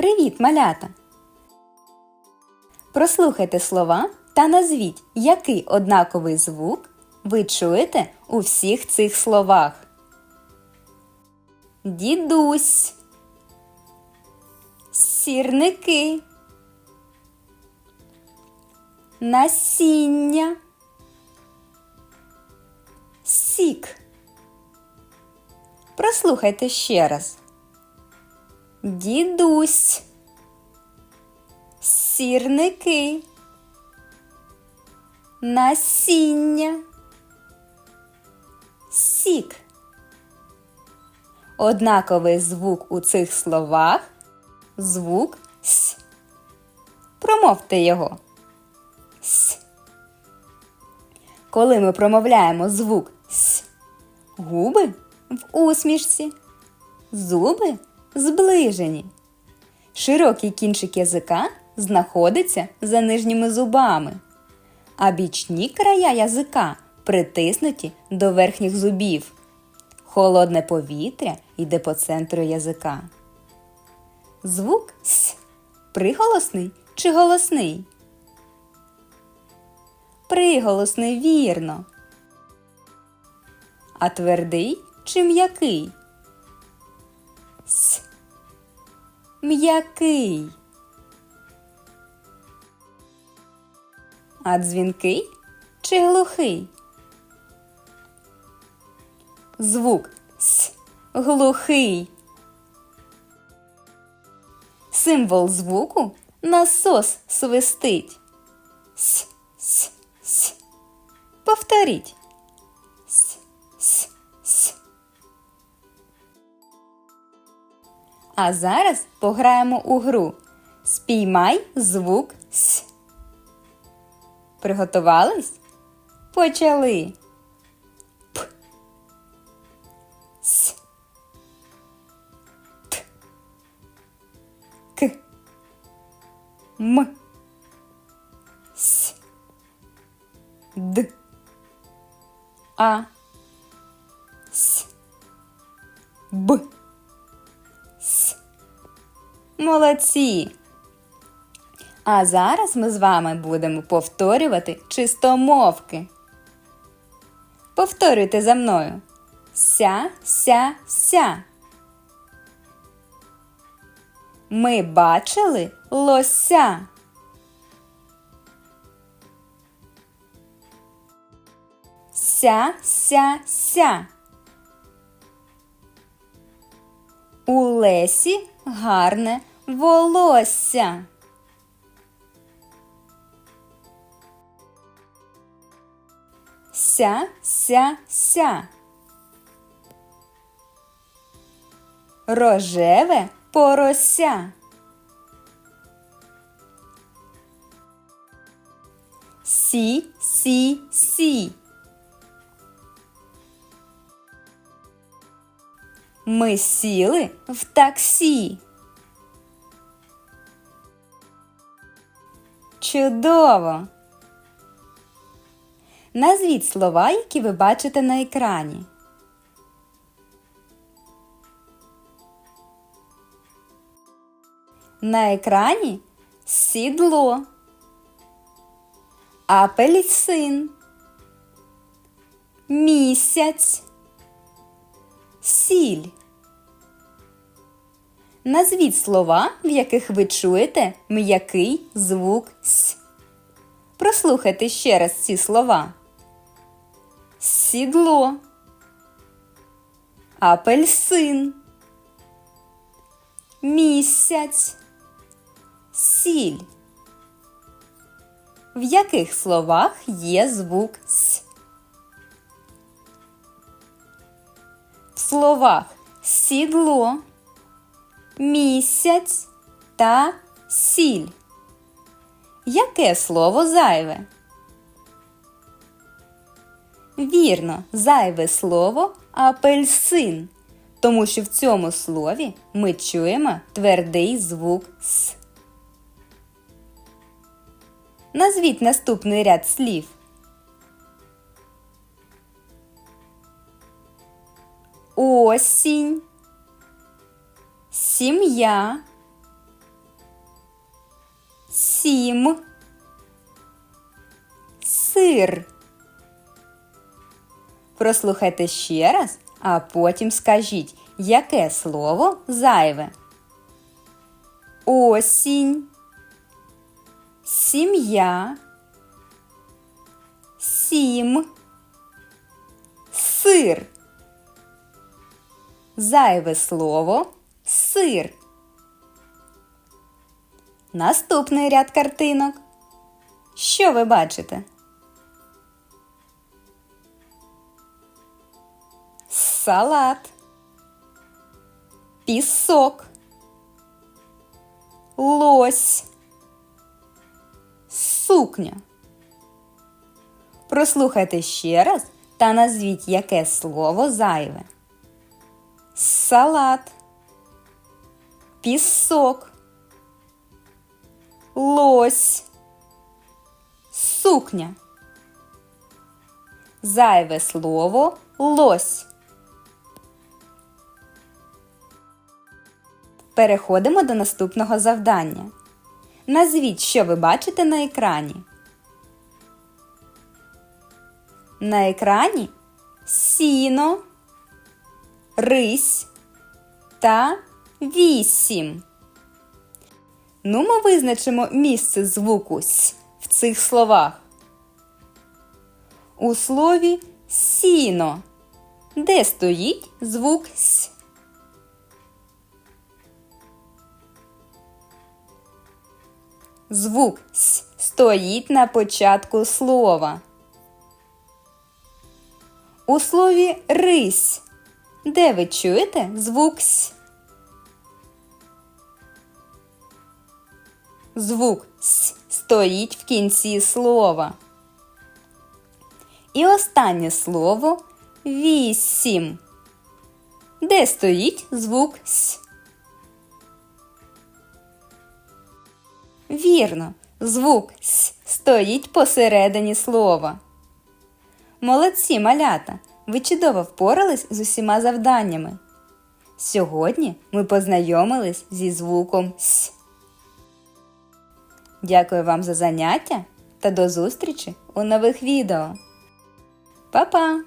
Привіт, малята! Прослухайте слова та назвіть, який однаковий звук ви чуєте у всіх цих словах. Дідусь. Сірники. Насіння. Сік. Прослухайте ще раз. Дідусь. Сірники. Насіння. Сік. Однаковий звук у цих словах звук С. Промовте його. С. Коли ми промовляємо звук С, губи в усмішці, зуби зближені. Широкий кінчик язика знаходиться за нижніми зубами, а бічні края язика притиснуті до верхніх зубів. Холодне повітря йде по центру язика. Звук С приголосний чи голосний? Приголосний вірно. А твердий чи м'який? М'який. А дзвінкий чи глухий? Звук С глухий. Символ звуку насос свистить. С, с, с. Повторіть. А зараз пограємо у гру. Спіймай звук С. Приготувались? Почали. П. С. Т. К. М. С. Д. А. С. Б. Молодці! А зараз ми з вами будемо повторювати чистомовки. Повторюйте за мною. Ся, ся, ся. Ми бачили лося. Ся, ся, ся. У лесі гарне волосся. Ся, ся, ся. Рожеве порося. Сі, сі, сі. Ми сіли в таксі. Чудово! Назвіть слова, які ви бачите на екрані. На екрані сідло, апельсин, місяць, сіль. Назвіть слова, в яких ви чуєте м'який звук С. Прослухайте ще раз ці слова. Сідло, апельсин, місяць, сіль. В яких словах є звук С? В словах сідло, місяць та сіль. Яке слово зайве? Вірно, зайве слово апельсин, тому що в цьому слові ми чуємо твердий звук С. Назвіть наступний ряд слів. Осінь, сім'я, сім, сир. Прослухайте ще раз, а потім скажіть, яке слово зайве. Осінь, сім'я, сім, сир. Зайве слово сир. Наступний ряд картинок. Що ви бачите? Салат. Пісок. Лось. Сукня. Прослухайте ще раз та назвіть, яке слово зайве. Салат. Пісок. Лось. Сукня. Зайве слово лось. Переходимо до наступного завдання. Назвіть, що ви бачите на екрані. На екрані сіно, рись та вісім. Ну, ми визначимо місце звуку с в цих словах. У слові сіно. Де стоїть звук с? Звук с стоїть на початку слова. У слові рись. Де ви чуєте звук с? Звук с стоїть в кінці слова. І останнє слово вісім. Де стоїть звук с? Вірно, звук с стоїть посередині слова. Молодці малята! Ви чудово впорались з усіма завданнями. Сьогодні ми познайомились зі звуком с. Дякую вам за заняття та до зустрічі у нових відео. Па-па!